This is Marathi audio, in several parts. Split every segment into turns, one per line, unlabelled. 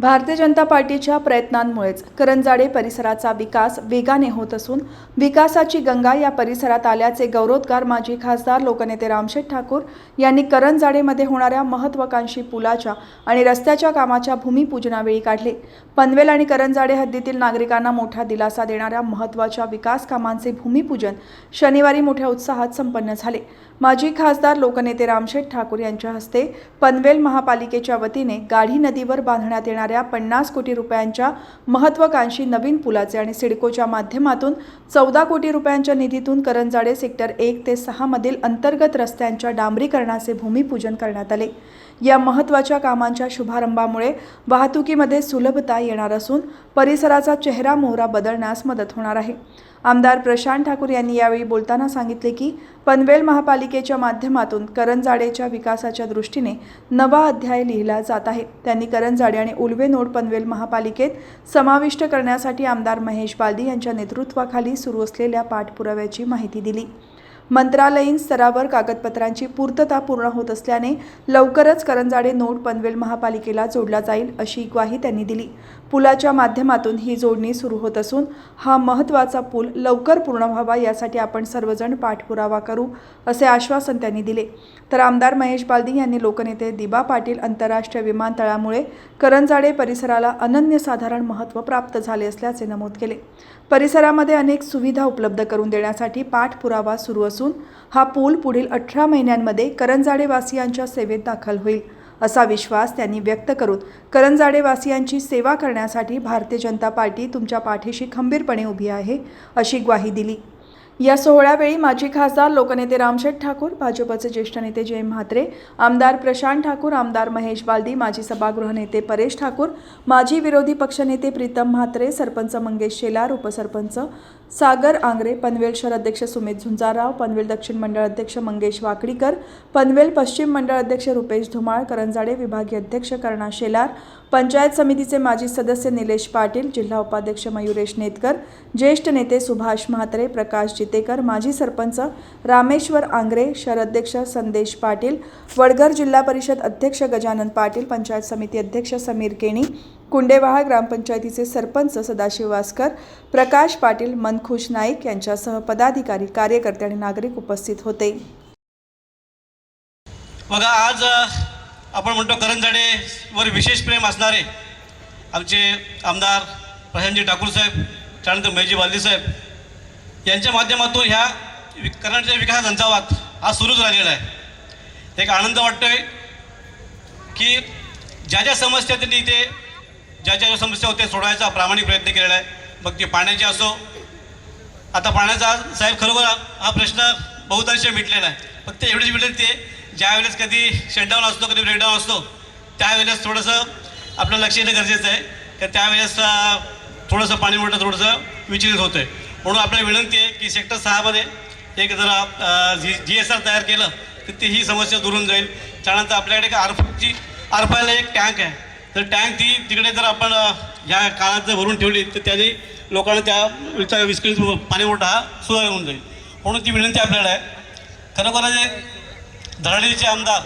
भारतीय जनता पार्टीच्या प्रयत्नांमुळेच करंजाडे परिसराचा विकास वेगाने होत असून विकासाची गंगा या परिसरात आल्याचे गौरवोद्गार माजी खासदार लोकनेते रामशेठ ठाकूर यांनी करंजाडेमध्ये होणाऱ्या महत्वाकांक्षी पुलाच्या आणि रस्त्याच्या कामाच्या भूमिपूजनावेळी काढले. पनवेल आणि करंजाडे हद्दीतील नागरिकांना मोठा दिलासा देणाऱ्या महत्त्वाच्या विकास कामांचे भूमिपूजन शनिवारी मोठ्या उत्साहात संपन्न झाले. माजी खासदार लोकनेते रामशेठ ठाकूर यांच्या हस्ते पनवेल महापालिकेच्या वतीने गाढी नदीवर बांधण्यात येणाऱ्या पन्नास कोटी रुपयांच्या महत्वाकांक्षी नवीन पुलाचे आणि सिडकोच्या माध्यमातून चौदा कोटी रुपयांच्या निधीतून करंजाडे सेक्टर एक ते सहामधील अंतर्गत रस्त्यांच्या डांबरीकरणाचे भूमिपूजन करण्यात आले. या महत्त्वाच्या कामांच्या शुभारंभामुळे वाहतुकीमध्ये सुलभता येणार असून परिसराचा चेहरा मोहरा बदलण्यास मदत होणार आहे. आमदार प्रशांत ठाकूर यांनी यावेळी बोलताना सांगितले की पनवेल महापालिकेच्या माध्यमातून करंजाडेच्या विकासाच्या दृष्टीने नवा अध्याय लिहिला जात आहे. त्यांनी करंजाडे आणि उलवे नोड पनवेल महापालिकेत समाविष्ट करण्यासाठी आमदार महेश बालदी यांच्या नेतृत्वाखाली सुरू असलेल्या पाठपुराव्याची माहिती दिली. मंत्रालयीन स्तरावर कागदपत्रांची पूर्तता पूर्ण होत असल्याने लवकरच करंजाडे नोड पनवेल महापालिकेला जोडला जाईल अशी ग्वाही त्यांनी दिली. पुलाच्या माध्यमातून ही जोडणी सुरू होत असून हा महत्त्वाचा पूल लवकर पूर्ण व्हावा यासाठी आपण सर्वजण पाठपुरावा करू असे आश्वासन त्यांनी दिले. तर आमदार महेश बालदी यांनी लोकनेते दिबा पाटील आंतरराष्ट्रीय विमानतळामुळे करंजाडे परिसराला अनन्यसाधारण महत्त्व प्राप्त झाले असल्याचे नमूद केले. परिसरामध्ये अनेक सुविधा उपलब्ध करून देण्यासाठी पाठपुरावा सुरू असून हा पूल पुढील अठरा महिन्यांमध्ये करंजाडेवासियांच्या सेवेत दाखल होईल. असा विश्वास त्यांनी व्यक्त करून करंजाडेवासियांची सेवा करण्यासाठी भारतीय जनता पार्टी तुमच्या पाठीशी खंबीरपणे उभी आहे अशी ग्वाही दिली. या सोहळ्यावेळी माजी खासदार लोकनेते रामशेठ ठाकूर भाजपचे ज्येष्ठ नेते जय म्हात्रे आमदार प्रशांत ठाकूर आमदार महेश बालदी माजी सभागृह नेते परेश ठाकूर माजी विरोधी पक्षनेते प्रीतम म्हात्रे सरपंच मंगेश शेलार उपसरपंच सागर आंग्रे पनवेल शहर अध्यक्ष सुमित झुंजारराव पनवेल दक्षिण मंडळ अध्यक्ष मंगेश वाकडीकर पनवेल पश्चिम मंडळ अध्यक्ष रुपेश धुमाळ करंजाडे विभागीय अध्यक्ष कर्णा शेलार पंचायत समितीचे माजी सदस्य निलेश पाटील जिल्हा उपाध्यक्ष मयुरेश नेतकर ज्येष्ठ नेते सुभाष म्हात्रे प्रकाश जितेकर माजी सरपंच रामेश्वर आंग्रे शरअध्यक्ष संदेश पाटील वडघर जिल्हा परिषद अध्यक्ष गजानन पाटील पंचायत समिती अध्यक्ष समीर केणी कुंडेवाहा ग्रामपंचायतीचे सरपंच सदाशिव वासकर प्रकाश पाटील मनखुश नाईक यांच्यासह पदाधिकारी कार्यकर्ते आणि नागरिक उपस्थित होते.
बघा आज आपण म्हणतो करंजाडेवर विशेष प्रेम असणारे आमचे आमदार प्रशांतजी ठाकूर साहेब त्यानंतर मेजी बालदी साहेब यांच्या माध्यमातून ह्या वि विकास झंझावात हा सुरूच राहिलेला आहे. एक आनंद वाटतोय की ज्या ज्या समस्या त्यांनी इथे ज्या ज्या समस्या होत्या सोडवायचा प्रामाणिक प्रयत्न केलेला आहे. मग ते पाण्याची असो आता पाण्याचा साहेब खरोखर हा- हा प्रश्न बहुतांश मिटलेला आहे. फक्त एवढेच मिळेल ते ज्या वेळेस कधी शटडाऊन असतो कधी ब्रेकडाऊन असतो त्यावेळेस थोडंसं आपलं लक्ष येणं गरजेचं आहे. की त्यावेळेस थोडंसं पाणी मोठं थोडंसं विचलित होतं आहे म्हणून आपल्याला विनंती आहे की सेक्टर सहामध्ये एक जरा जी जी एस आर तयार केलं तर ती ही समस्या दुरून जाईल. त्यानंतर आपल्याकडे एक आरफची आरफायला एक टँक आहे. तर टँक ती तिकडे जर आपण ह्या काळात जर भरून ठेवली तर त्याने लोकांना त्या विचार विस्कळीत पाणी मोठा हा सुधार होऊन जाईल. म्हणून ती विनंती आपल्याला आहे. खरोखर धरणीचे आमदार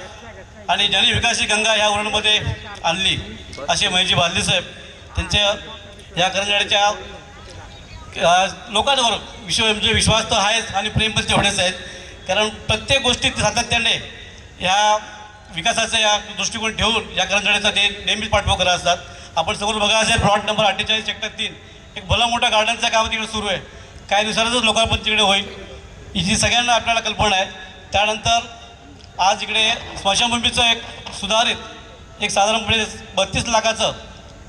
आणि ज्यांनी गंगा ह्या वरणमध्ये आणली असे महेशजी बालदी साहेब त्यांच्या या करंजाड्याच्या लोकांवर विश्व म्हणजे विश्वास तर आहेच आणि प्रेम पण तेवढेच आहेत. कारण प्रत्येक गोष्टीत सातत्याने ह्या विकासाचा या दृष्टिकोन ठेवून या करंजाड्याचा ते नेहमीच पाठपुरावा करत असतात. आपण समोर बघा असेल प्लॉट नंबर अठ्ठेचाळीस सेक्टर तीन. एक भला मोठा गार्डनचं काम तिकडे सुरू आहे. काही दिवसांतच लोकार्पण तिकडे होईल. ही सगळ्यांना आपल्याला कल्पना आहे. त्यानंतर आज इकडे स्मशानभूमीचं एक सुधारित एक साधारणपणे म्हणजे बत्तीस लाखाचं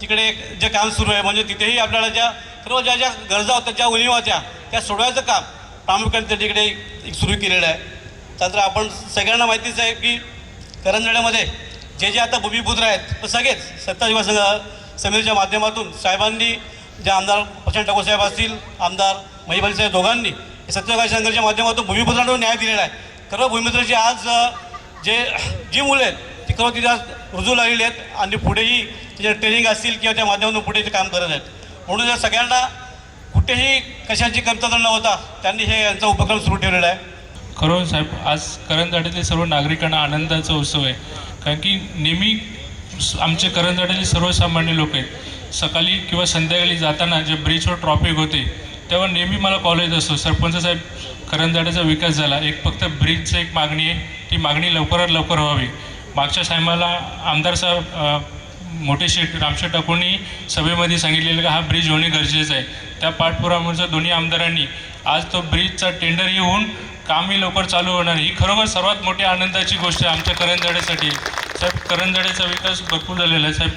तिकडे एक जे काम सुरू आहे म्हणजे तिथेही आपल्याला ज्या सर्व ज्या ज्या गरजा होत्या ज्या उणीव होत्या त्या सोडवायचं काम प्रामुख्याने त्या तिकडे एक सुरू केलेलं आहे. त्यानंतर आपण सगळ्यांना माहितीच आहे की करंजड्यामध्ये जे जे आता भूमिपुत्र आहेत तर सगळेच सत्ता युवा संघ समितीच्या माध्यमातून साहेबांनी जे आमदार प्रशांत ठाकूर साहेब असतील आमदार महिबाली साहेब दोघांनी सत्यविकास संघाच्या माध्यमातून भूमिपुत्रांना न्याय दिलेला आहे. खरं भूमिपुत्राची आज जे जी मुलं आहेत ती खरं तिथे आज रुजू लागलेली आहेत आणि पुढेही तिच्या ट्रेनिंग असतील किंवा त्या माध्यमातून पुढे ते काम करत आहेत. म्हणून या सगळ्यांना कुठेही कशाची कमतरता न होता त्यांनी हे यांचा उपक्रम सुरू ठेवलेला आहे.
खरं हो साहेब आज करंजाडीतील सर्व नागरिकांना आनंदाचा उत्सव आहे. कारण की नेहमी स- आमचे करंजाडेले सर्वसामान्य लोक आहेत. सकाळी किंवा संध्याकाळी जाताना जे ब्रिजवर ट्रॉफिक होते तेव्हा नेहमी मला कॉल येत असतो. सरपंच साहेब करंजाड्याचा विकास झाला. एक फक्त ब्रिजचं एक मागणी आहे. ती मागणी लवकरात लवकर व्हावी. मागच्या टायमाला आमदार साहेब मोठे शेठ रामशेठ ठाकूरनी सभेमध्ये सांगितलेलं का हा ब्रिज होणे गरजेचं आहे. त्या पाठपुरामुळे दोन्ही आमदारांनी आज तो ब्रिजचा टेंडरही होऊन कामही लवकर चालू होणार. ही खरोखर सर्वात मोठी आनंदाची गोष्ट आहे आमच्या करंजाड्यासाठी साहेब करंजाड्याचा विकास भरपूर झालेला आहे. साहेब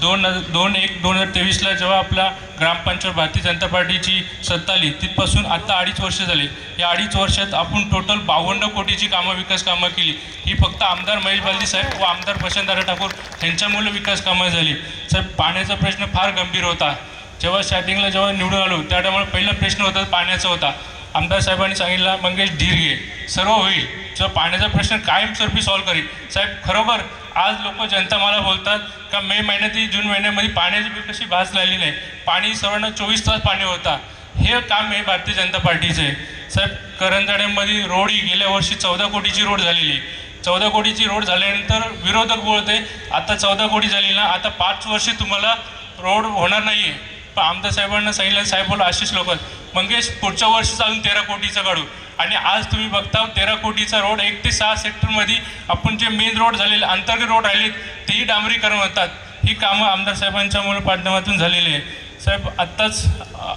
दोन दोन एक दोन हजार तेवीसला जेव्हा आपला ग्रामपंचायत भारतीय जनता पार्टीची सत्ता आली तिथपासून आत्ता अडीच वर्ष झाले. या अडीच वर्षात आपण टोटल बावन्न कोटीची कामं विकास कामं केली. ही फक्त आमदार महेश बालदी साहेब व आमदार प्रशांत ठाकूर यांच्यामुळे विकास कामं झाली. साहेब पाण्याचा प्रश्न फार गंभीर होता. जेव्हा स्टार्टिंगला जेव्हा निवडून आलो त्या टायमाला पहिला प्रश्न होता पाण्याचा होता. आमदार साहेबांनी सांगितलं मंगेश धीर घे. सर्व होईल. जो पाण्याचा प्रश्न कायमस्वरूपी सॉल्व्ह करील साहेब खरोबर आज लोक जनता मला बोलतात का मे महिन्यात जून महिन्यामध्ये पाण्याची बी कशी भास लागली नाही? पाणी सर्वांना चोवीस तास पाणी होता. हे काम हे भारतीय जनता पार्टीचं आहे. साहेब करंजाड्यामध्ये रोड ही गेल्या वर्षी चौदा कोटीची रोड झालेली. आहे चौदा कोटीची रोड झाल्यानंतर विरोधक बोलते आता चौदा कोटी झाली ना आता पाच वर्ष तुम्हाला रोड होणार नाही आहे आमदार साहेबांना सांगितलं साहेब बोला असेच लोक मंगेश पुढच्या वर्षी चालून तेरा कोटीचा काढू. आणि आज तुम्ही बघता तेरा कोटीचा रोड एक ते सहा सेक्टरमध्ये आपण जे मेन रोड झालेले अंतर्गत रोड राहिलेत तेही डांबरीकरण होतात. ही कामं आमदार साहेबांच्या मुळे माध्यमातून झालेली आहे साहेब आत्ताच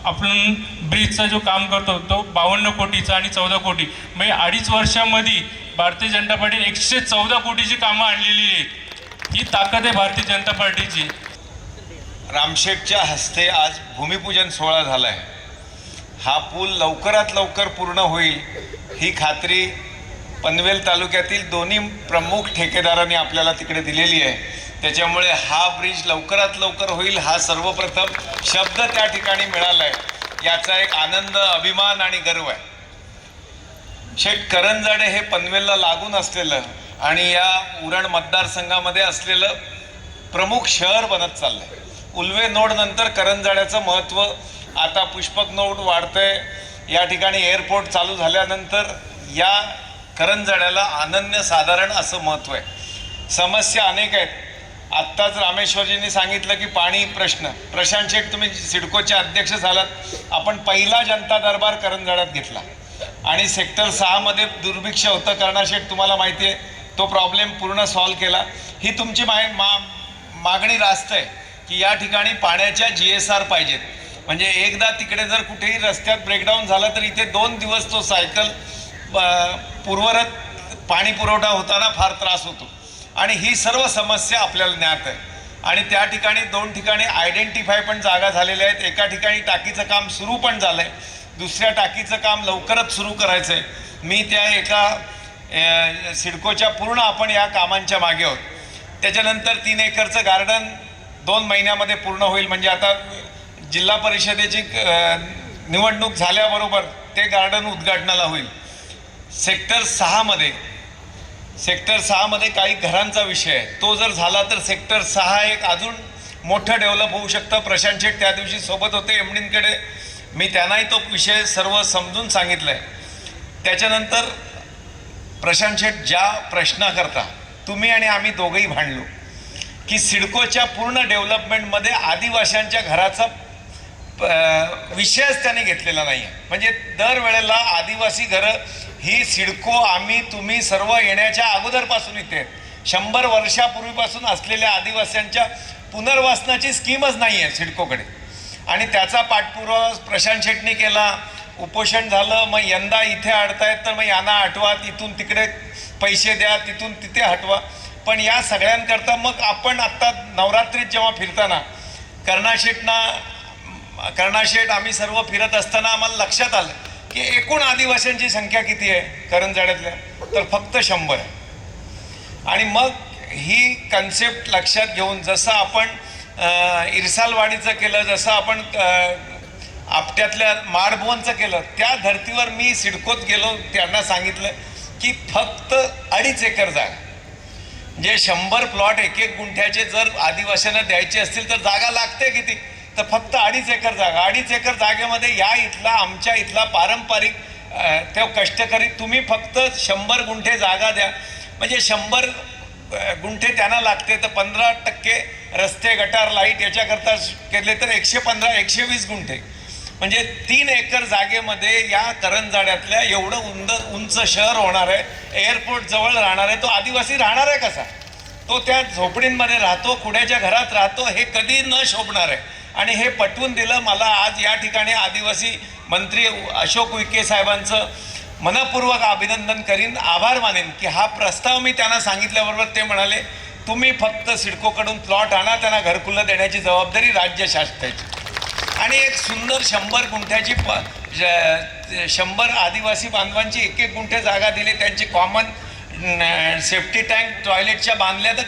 आपण ब्रिजचा जो काम करतो तो बावन्न कोटीचा आणि चौदा कोटी. म्हणजे अडीच वर्षामध्ये भारतीय जनता पार्टी एकशे चौदा कोटीची कामं आणलेली आहेत. ही ताकद आहे भारतीय जनता पार्टीची.
रामशेठच्या हस्ते आज भूमिपूजन सोहळा झाला आहे हा पूल लवकरात लवकर पूर्ण होईल ही खात्री पनवेल तालुक्यातील दोन्ही प्रमुख ठेकेदारांनी आपल्याला तिकडे दिलेली आहे. त्याच्यामुळे हा ब्रिज लवकरात लवकर होईल हा सर्वप्रथम शब्द त्या ठिकाणी मिळाला आहे याचा एक आनंद अभिमान आणि गर्व आहे. शेठ करंजाडे हे पनवेलला लागून असलेलं आणि या उरण मतदारसंघामध्ये असलेलं प्रमुख शहर बनत चाललं आहे उल्वे नोड नंतर करंजाड्याचं महत्त्व आता पुष्पक नोड वाढतंय. या ठिकाणी एअरपोर्ट चालू झाल्यानंतर या करंजाड्याला अनन्य साधारण असं महत्त्व आहे. समस्या अनेक आहेत. आत्ताच रामेश्वरजींनी सांगितलं की पाणी प्रश्न. प्रशांत शेठ तुम्ही सिडकोचे अध्यक्ष झालात. आपण पहिला जनता दरबार करंजाड्यात घेतला. आणि सेक्टर सहामध्ये दुर्भिक्ष होतं कर्णाशेठ तुम्हाला माहिती आहे. तो प्रॉब्लेम पूर्ण सॉल्व केला. ही तुमची माय मा मागणी रास्त आहे. की या ठिकाणी पाण्याच्या जी एस आर पाहिजेत. म्हणजे एकदा तिकडे जर कुठेही रस्त्यात ब्रेकडाऊन झाला तर इथे दोन दिवस तो सायकल पूर्वरत पाणी पुरवठा होताना फार त्रास होतो. आणि ही सर्व समस्या आपल्याला ज्ञात आहे. आणि त्या ठिकाणी दोन ठिकाणी आयडेंटिफाय पण जागा झालेल्या आहेत. एका ठिकाणी टाकीचं काम सुरू पण झालं आहे दुसऱ्या टाकीचं काम लवकरच सुरू करायचं आहे मी त्या एका सिडकोच्या पूर्ण आपण या कामांच्या मागे आहोत. त्याच्यानंतर तीन एकरचं गार्डन दोन महिन्यामध्ये पूर्ण होईल. म्हणजे आता जिल्हा परिषदेची निवडणूक झाल्याबरोबर ते गार्डन उद्घाटनाला होईल. सेक्टर सहामध्ये सेक्टर सहामध्ये काही घरांचा विषय आहे. तो जर झाला तर सेक्टर सहा एक अजून मोठं डेव्हलप होऊ शकतं. प्रशांत शेठ त्या दिवशी सोबत होते. एमडींकडे मी त्यांनाही तो विषय सर्व समजून सांगितलं आहे त्याच्यानंतर प्रशांत शेठ ज्या प्रश्नाकरता तुम्ही आणि आम्ही दोघंही भांडलो. की सिडकोच्या पूर्ण डेव्हलपमेंटमध्ये आदिवाशांच्या घराचा प- विषयच त्याने घेतलेला नाही आहे म्हणजे दरवेळेला आदिवासी घरं ही सिडको आम्ही तुम्ही सर्व येण्याच्या अगोदरपासून इथे शंभर वर्षापूर्वीपासून असलेल्या आदिवासींच्या पुनर्वासनाची स्कीमच नाही आहे सिडकोकडे. आणि त्याचा पाठपुरावा प्रशांत शेटने केला उपोषण झालं मग यंदा इथे अडतायत तर मग यांना हटवा तिथून तिकडे पैसे द्या तिथून तिथे हटवा. पण या सगळ्यांकरता मग आपण आत्ता नवरात्रीत जेव्हा फिरताना कर्णाशेटना कर्णाशेठ आम्ही सर्व फिरत असताना आम्हाला लक्षात आलं की एकूण आदिवासींची संख्या किती आहे करंजाड्यातल्या तर फक्त शंभर आहे. आणि मग ही कन्सेप्ट लक्षात घेऊन जसं आपण इरसालवाडीचं केलं जसं आपण आपट्यातल्या माडभुवनचं केलं त्या धर्तीवर मी सिडकोत गेलो त्यांना सांगितलं की फक्त अडीच एकर जागा. जे शंभर प्लॉट एक एक गुंठ्याचे जर आदिवासींना द्यायचे असतील तर जागा लागते किती? तर फक्त अडीच एकर जागा. अडीच एकर जागेमध्ये या इथला आमच्या इथला पारंपरिक अं, तो कष्टकरी तुम्ही फक्त शंभर गुंठे जागा द्या. म्हणजे शंभर गुंठे त्यांना लागते. तर पंधरा टक्के रस्ते गटार लाइट याच्याकरता केले तर एकशे पंधरा एकशे वीस गुंठे. म्हणजे तीन एकर जागेमध्ये या करंजाड्यातल्या एवढं उंद उंच शहर होणार आहे. एअरपोर्ट जवळ राहणार आहे. तो आदिवासी राहणार आहे कसा? तो त्या झोपडींमध्ये राहतो कुड्याच्या घरात राहतो हे कधी न शोभणार आहे. आणि हे पटवून दिलं मला आज या ठिकाणी आदिवासी मंत्री अशोक विके साहेबांचं मनपूर्वक अभिनंदन करीन आभार मानेन की हा प्रस्ताव मी त्यांना सांगितल्याबरोबर ते म्हणाले तुम्ही फक्त सिडकोकडून प्लॉट आणा त्यांना घरकुलं देण्याची जबाबदारी राज्य शासनाची. आणि एक सुंदर शंभर गुंठ्याची प शंभर आदिवासी बांधवांची एक एक गुंठे जागा दिली. त्यांची कॉमन सेफ्टी टँक टॉयलेटच्या बांधल्या. तर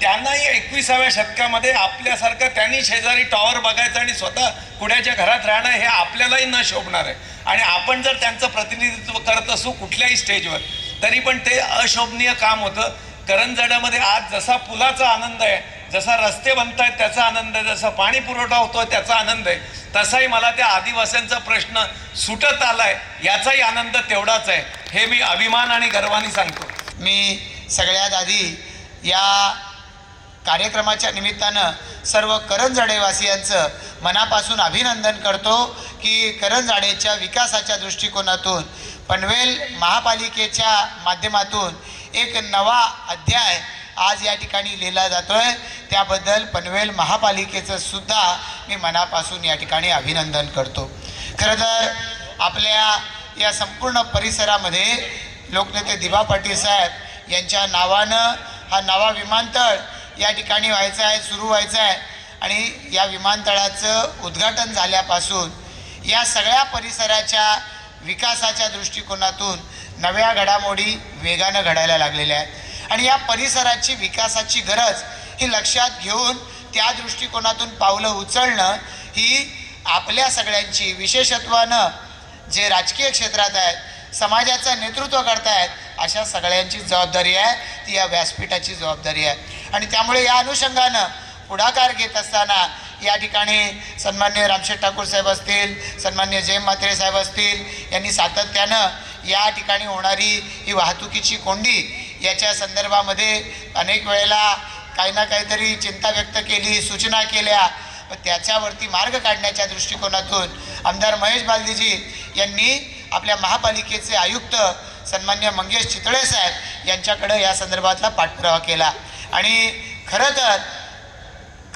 त्यांनाही एकविसाव्या शतकामध्ये आपल्यासारखं त्यांनी शेजारी टॉवर बघायचं आणि स्वतः कुड्याच्या घरात राहणं हे आपल्यालाही न शोभणार आहे. आणि आपण जर त्यांचं प्रतिनिधित्व करत असू कुठल्याही स्टेजवर तरी पण ते अशोभनीय काम होतं. करंजाड्यामध्ये आज जसा पुलाचा आनंद आहे जसा रस्ते बनत आहेत त्याचा आनंद आहे. जसा पाणी पुरवठा होतो त्याचा आनंद आहे. तसाही मला त्या आदिवासींचा प्रश्न सुटत आलाय याचाही आनंद तेवढाच आहे. हे मी अभिमान आणि गर्वाने सांगतो.
मी सगळ्यात आधी या कार्यक्रमाच्या निमित्तानं सर्व करंजाडेवासियांचं मनापासून अभिनंदन करतो की करंजाडेच्या विकासाच्या दृष्टिकोनातून पनवेल महापालिकेच्या माध्यमातून एक नवा अध्याय आज या ठिकाणी लिहिला जातोय. त्याबद्दल पनवेल महापालिकेचं सुद्धा मी मनापासून या ठिकाणी अभिनंदन करतो. खरं तर आपल्या या संपूर्ण परिसरामध्ये लोकनेते दिबा पाटील साहेब यांच्या नावानं हा नवा विमानतळ या ठिकाणी व्हायचा आहे सुरू व्हायचा आहे आणि या विमानतळाचं उद्घाटन झाल्यापासून या सगळ्या परिसराच्या विकासाच्या दृष्टिकोनातून नव्या घडामोडी वेगानं घडायला लागलेल्या आहेत. आणि या परिसराची विकासाची गरज ही लक्षात घेऊन त्या दृष्टिकोनातून पावलं उचलणं ही आपल्या सगळ्यांची विशेषत्वानं जे राजकीय क्षेत्रात आहेत समाजाचं नेतृत्व करतायत अशा सगळ्यांची जबाबदारी आहे. ती या व्यासपीठाची जबाबदारी आहे. आणि त्यामुळे या अनुषंगानं पुढाकार घेत असताना या ठिकाणी सन्मान्य रामशेठ ठाकूर साहेब असतील सन्मान्य जयम म्हात्रे साहेब असतील यांनी सातत्यानं या ठिकाणी होणारी ही वाहतुकीची कोंडी याच्या संदर्भामध्ये अनेक वेळेला काही ना काहीतरी चिंता व्यक्त केली सूचना केल्या. व त्याच्यावरती मार्ग काढण्याच्या दृष्टिकोनातून आमदार महेश बालदीजी यांनी आपल्या महापालिकेचे आयुक्त सन्मान्य मंगेश चितळे साहेब यांच्याकडे या संदर्भातला पाठपुरावा केला. आणि खरं तर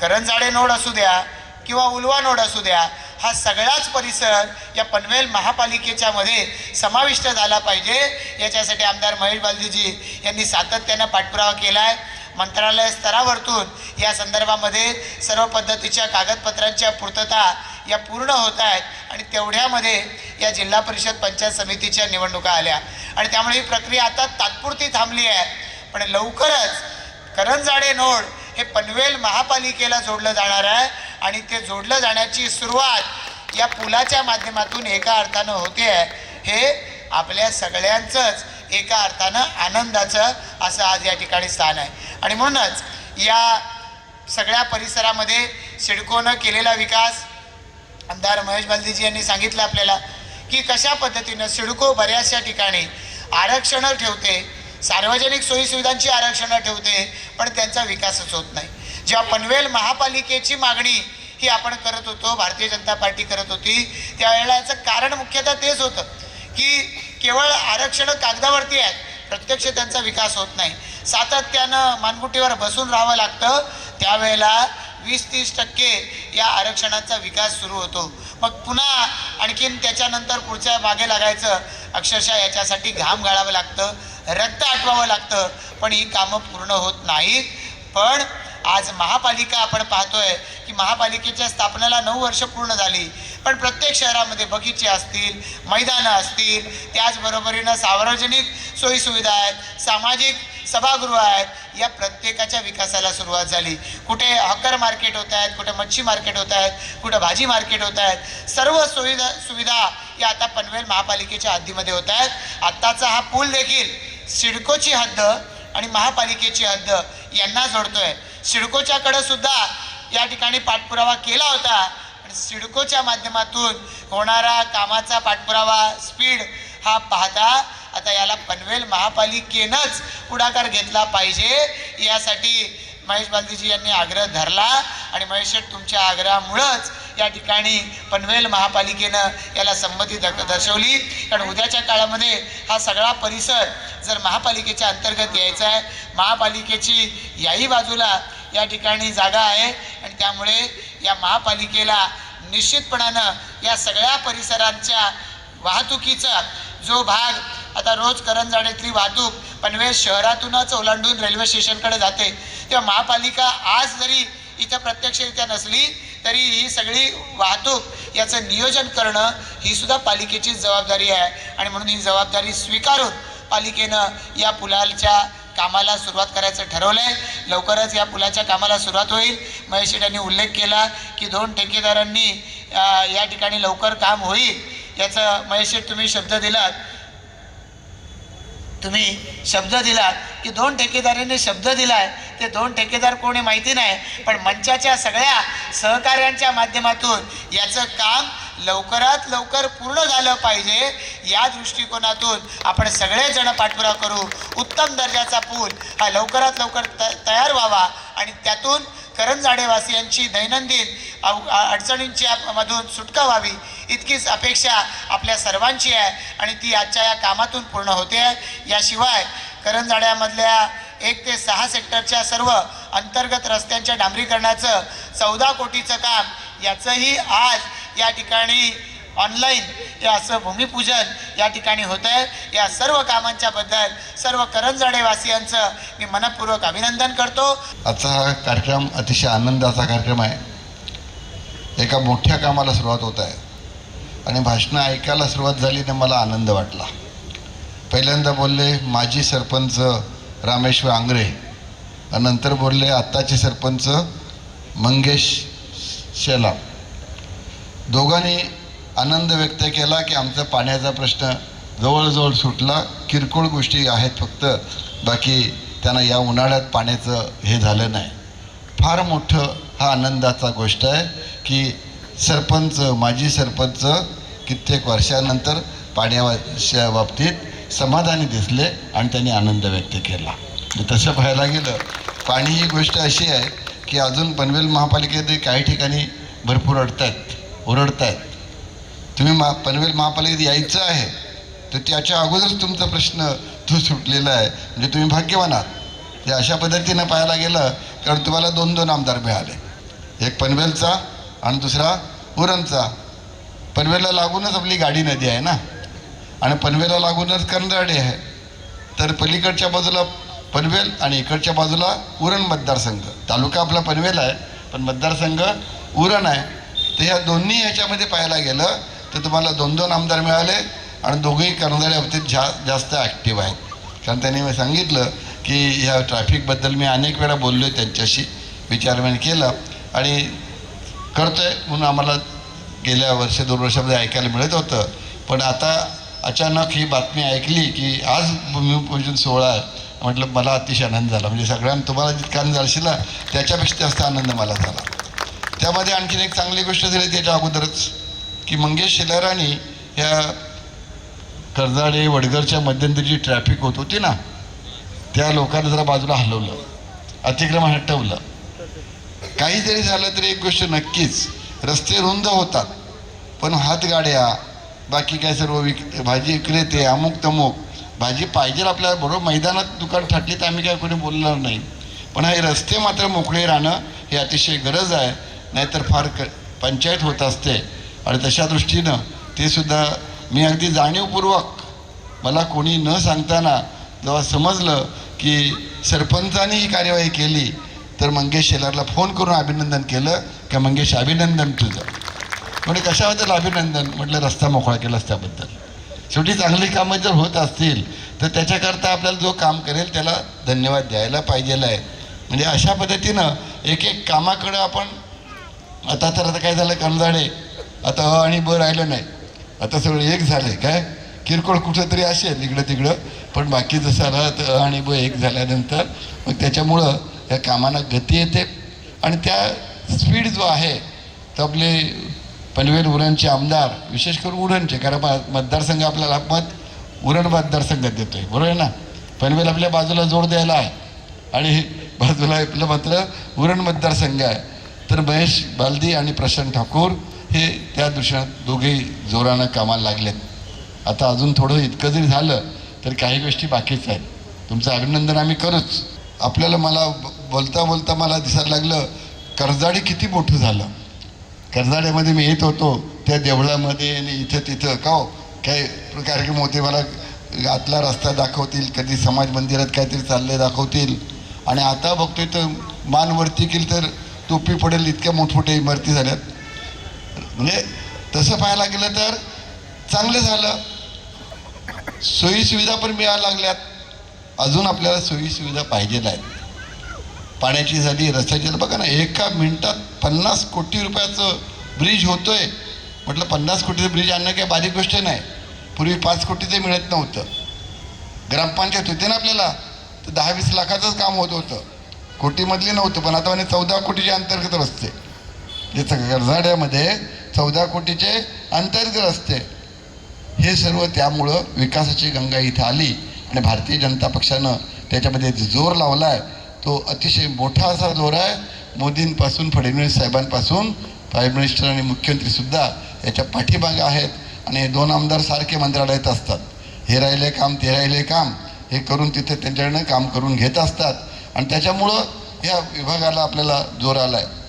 करंजाडे नोड असू द्या किंवा उलवा नोड असू द्या हा सगळाच परिसर या पनवेल महापालिकेच्या मध्ये समाविष्ट झाला पाहिजे. याच्यासाठी आमदार महेश बालदीजी यांनी सातत्यानं पाठपुरावा केला आहे मंत्रालय स्तरावरतून या संदर्भामध्ये सर्व पद्धतीच्या कागदपत्रांच्या पूर्तता या पूर्ण होत आहेत आणि तेवढ्यामध्ये या जिल्हा परिषद पंचायत समितीच्या निवडणुका आल्या. आणि त्यामुळे ही प्रक्रिया आता तात्पुरती थांबली आहे. पण लवकरच करंजाडे नोड हे पनवेल महापालिकेला जोडलं जाणार आहे आणि ते जोडलं जाण्याची सुरुवात या पुलाच्या माध्यमातून एका अर्थानं होते आहे. हे आपल्या सगळ्यांचंच एका अर्थानं आनंदाचं असं आज या ठिकाणी स्थान आहे. आणि म्हणूनच या सगळ्या परिसरामध्ये सिडकोनं केलेला विकास आमदार महेश बालदीजी यांनी सांगितलं आपल्याला की कशा पद्धतीनं सिडको बऱ्याचशा ठिकाणी आरक्षणं ठेवते सार्वजनिक सोयीसुविधांची आरक्षणं ठेवते पण त्यांचा विकासच होत नाही. जेव्हा पनवेल महापालिकेची मागणी ही आपण करत होतो भारतीय जनता पार्टी करत होती त्यावेळेला याचं कारण मुख्यतः तेच होतं. की केवळ आरक्षणं कागदावरती आहेत. प्रत्यक्ष त्यांचा विकास होत नाही. सातत्यानं मानगुटीवर बसून राहावं लागतं. त्यावेळेला वीस तीस टक्के या आरक्षणाचा विकास सुरू होतो. मग पुन्हा आणखीन त्याच्यानंतर पुढच्या मागे लागायचं अक्षरशः याच्यासाठी घाम गाळावं लागतं रक्त आटवावं लागतं. पण ही कामं पूर्ण होत नाहीत. पण आज महापालिका आपण पाहतोय की महापालिकेच्या स्थापनेला नऊ वर्ष पूर्ण झाली. पण प्रत्येक शहरामध्ये बगीचे असतील मैदानं असतील त्याचबरोबरीनं सार्वजनिक सोयीसुविधा आहेत सामाजिक सभागृह आहेत या प्रत्येकाच्या विकासाला सुरुवात झाली. कुठे हॉकर मार्केट होत आहेत कुठे मच्छी मार्केट होत आहेत कुठे भाजी मार्केट होत आहेत सर्व सुविधा सुविधा या आता पनवेल महापालिकेच्या हद्दीमध्ये होत आहेत. आत्ताचा हा पूल देखील सिडकोची हद्द आणि महापालिकेची हद्द यांना जोडतोय. सिडकोच्याकडं सुद्धा या ठिकाणी पाठपुरावा केला होता. सिडकोच्या माध्यमातून होणारा कामाचा पाठपुरावा स्पीड हा पाहता आता याला पनवेल महापालिकेनंच पुढाकार घेतला पाहिजे. यासाठी महेश बालदीजी यांनी आग्रह धरला आणि महेश शेठ तुमच्या आग्रहामुळंच या ठिकाणी पनवेल महापालिकेनं याला संमती दक दर्शवली. कारण उद्याच्या काळामध्ये हा सगळा परिसर जर महापालिकेच्या अंतर्गत यायचा आहे महापालिकेची याही बाजूला या ठिकाणी जागा आहे आणि त्यामुळे या महापालिकेला निश्चितपणानं या सगळ्या परिसरांच्या वाहतुकीचा जो भाग आता रोज करंजाडेतली वाहतूक पनवेल शहरातूनच ओलांडून रेल्वे स्टेशनकडे जाते तेव्हा महापालिका आज जरी इथं प्रत्यक्षरित्या नसली तरी ही सगळी वाहतूक याचं नियोजन करणं ही सुद्धा पालिकेची जबाबदारी आहे. आणि म्हणून ही जबाबदारी स्वीकारून पालिकेनं या पुलाच्या कामाला सुरुवात करायचं ठरवलं आहे लवकरच या पुलाच्या कामाला सुरुवात होईल. महेश यांनी उल्लेख केला की दोन ठेकेदारांनी या ठिकाणी लवकर काम होईल. याचं महेश तुम्ही शब्द दिलात. तुम्ही शब्द दिलात की दोन ठेकेदारांनी शब्द दिलाय ते दोन ठेकेदार कोणी माहिती नाही पण मंचाच्या सगळ्या सहकार्यांच्या माध्यमातून याचं काम लवकरात लवकर पूर्ण झालं पाहिजे. या दृष्टिकोनातून आपण सगळेजण पाठपुरा करू. उत्तम दर्जाचा पूल हा लवकरात लवकर त तयार व्हावा आणि त्यातून करंजाडेवासियांची दैनंदिन अव- अडचणींच्या मधून सुटका व्हावी. इतकीच अपेक्षा आपल्या सर्वांची आहे आणि ती आजच्या या कामातून पूर्ण होते. आहे याशिवाय करंजाड्यामधल्या एक ते सहा सेक्टरच्या सर्व अंतर्गत रस्त्यांच्या डांबरीकरणाचं चौदा कोटीचं काम याचंही आज या ठिकाणी ऑनलाईन या असं भूमिपूजन या ठिकाणी होतं आहे या सर्व कामांच्या बद्दल सर्व करंजाडेवासियांचं मी मनपूर्वक अभिनंदन करतो.
आजचा हा कार्यक्रम अतिशय आनंदाचा कार्यक्रम आहे. एका मोठ्या कामाला सुरुवात होत आहे. आणि भाषणं ऐकायला सुरुवात झाली तर मला आनंद वाटला. पहिल्यांदा बोलले माजी सरपंच रामेश्वर आंग्रे. नंतर बोलले आत्ताचे सरपंच मंगेश शेला दोघांनी आनंद व्यक्त केला की आमचा पाण्याचा प्रश्न जवळजवळ सुटला. किरकोळ गोष्टी आहेत फक्त बाकी त्यांना या उन्हाळ्यात पाण्याचं हे झालं नाही. फार मोठं हा आनंदाचा गोष्ट आहे की सरपंच माजी सरपंच कित्येक वर्षानंतर पाण्याच्या बाबतीत समाधानी दिसले आणि त्यांनी आनंद व्यक्त केला. तसं पाहायला गेलं पाणी ही गोष्ट अशी आहे की अजून पनवेल महापालिकेत काही ठिकाणी भरपूर अडत आहेत ओरडत आहेत तुम्ही मा पनवेल महापालिकेत यायचं आहे तर त्याच्या अगोदरच तुमचा प्रश्न तो सुटलेला आहे. म्हणजे तुम्ही भाग्यवान आहात. ते अशा पद्धतीनं पाहायला गेलं कारण तुम्हाला दोन दोन आमदार मिळाले. एक पनवेलचा आणि दुसरा उरणचा. पनवेलला लागूनच आपली गाडी नदी आहे ना? आणि पनवेलला लागूनच करंजाडे आहे. तर पलीकडच्या बाजूला पनवेल आणि इकडच्या बाजूला उरण मतदारसंघ. तालुका आपला पनवेल आहे पण मतदारसंघ उरण आहे. तर ह्या दोन्ही ह्याच्यामध्ये पाहायला गेलं तर तुम्हाला दोन दोन आमदार मिळाले आणि दोघंही कर्मचारी बाबतीत जा जास्त ॲक्टिव्ह आहेत. कारण त्यांनी मी सांगितलं की ह्या ट्रॅफिकबद्दल मी अनेक वेळा बोललो आहे त्यांच्याशी विचारविण केलं आणि करतो आहे म्हणून आम्हाला गेल्या वर्ष दोन वर्षामध्ये ऐकायला मिळत होतं. पण आता अचानक ही बातमी ऐकली की आज भूमिपूजन सोहळा आहे. म्हटलं मला अतिशय आनंद झाला. म्हणजे सगळ्यांना तुम्हाला जितका आनंद झाला त्याच्यापेक्षा जास्त आनंद मला झाला. त्यामध्ये आणखीन एक चांगली गोष्ट झाली त्याच्या अगोदरच की मंगेश शेलारांनी ह्या कर्जाडे वडगरच्या मध्यंतरी जी ट्रॅफिक होत होती ना त्या लोकांना जरा बाजूला हलवलं. अतिक्रमण हटवलं. काही जरी झालं तरी एक गोष्ट नक्कीच रस्ते रुंद होतात. पण हातगाड्या बाकी काय सर्व विक भाजी विक्रेते अमुक तमुक भाजी पाहिजे आपल्याला बरोबर मैदानात दुकान थाटली तर आम्ही काय कोणी बोलणार नाही. पण हे रस्ते मात्र मोकळे राहणं हे अतिशय गरज आहे. नाहीतर फार क पंचायत होत असते. आणि तशा दृष्टीनं ते सुद्धा मी अगदी जाणीवपूर्वक मला कोणी न सांगताना जेव्हा समजलं की सरपंचाने ही कार्यवाही केली तर मंगेश शेलारला फोन करून अभिनंदन केलं का मंगेश अभिनंदन तुझं? म्हणजे कशाबद्दल अभिनंदन? म्हटलं रस्ता मोकळा केलास त्याबद्दल. शेवटी चांगली कामं जर होत असतील तर त्याच्याकरता आपल्याला जो काम करेल त्याला धन्यवाद द्यायला पाहिजेला आहे. म्हणजे अशा पद्धतीनं एक एक कामाकडं आपण आता तर आता काय झालं कमजाडे आता अ आणि ब राहिलं नाही. आता सगळं एक झालं काय? किरकोळ कुठं तरी असेल इकडं तिकडं पण बाकी जसं राहत अ आणि ब एक झाल्यानंतर मग त्याच्यामुळं या कामांना गती येते. आणि त्या स्पीड जो आहे तो आपले पनवेल उरणचे आमदार विशेष करून उरणचे कारण मतदारसंघ आपल्याला मत उरण मतदारसंघात आहे बरोबर आहे ना? पनवेल आपल्या बाजूला जोड द्यायला आहे. आणि बाजूला आपलं मात्र उरण मतदारसंघ आहे. तर महेश बालदी आणि प्रशांत ठाकूर हे त्या दृश्यात दोघेही जोरानं कामाला लागलेत. आता अजून थोडं इतकं जरी झालं तर काही गोष्टी बाकीच आहेत. तुमचं अभिनंदन आम्ही करूच. आपल्याला मला बोलता बोलता मला दिसायला लागलं कर्जाडी किती मोठं झालं? कर्जाड्यामध्ये मी येत होतो त्या देवळामध्ये आणि इथं तिथं. का हो? काही कार्यक्रम होते मला आतला रस्ता दाखवतील कधी समाज मंदिरात काहीतरी चालले दाखवतील. आणि आता बघतोय तर मान वरती केली तर टोपी पडेल इतक्या मोठमोठ्या इमारती झाल्यात. म्हणजे तसं पाहायला गेलं तर चांगलं झालं. सोयीसुविधा पण मिळायला लागल्यात. अजून आपल्याला सोयीसुविधा पाहिजेल आहेत. पाण्याची झाली रस्त्याची झाली. बघा ना एका मिनिटात पन्नास कोटी रुपयाचं ब्रिज होतोय. म्हटलं पन्नास कोटीचं ब्रिज आणणं काही बारीक गोष्ट नाही. पूर्वी पाच कोटीचं मिळत नव्हतं. ग्रामपंचायत होते ना आपल्याला तर दहा वीस लाखाचंच काम होत होतं. कोटीमधले नव्हतं पण आता म्हणजे चौदा कोटीचे अंतर्गत रस्ते. जे कर्जाड्यामध्ये चौदा कोटीचे अंतर्गत रस्ते. हे सर्व त्यामुळं विकासाची गंगा इथं आली. आणि भारतीय जनता पक्षानं त्याच्यामध्ये जोर लावला आहे तो अतिशय मोठा असा जोर आहे. मोदींपासून फडणवीस साहेबांपासून प्राईम मिनिस्टर आणि मुख्यमंत्रीसुद्धा याच्या पाठीमागे आहेत आणि हे दोन आमदार सारखे मंत्रालयात असतात. हे राहिले काम ते राहिले काम हे करून तिथे त्यांच्याकडनं काम करून घेत असतात. आणि त्याच्यामुळं या विभागाला आपल्याला जोर आला आहे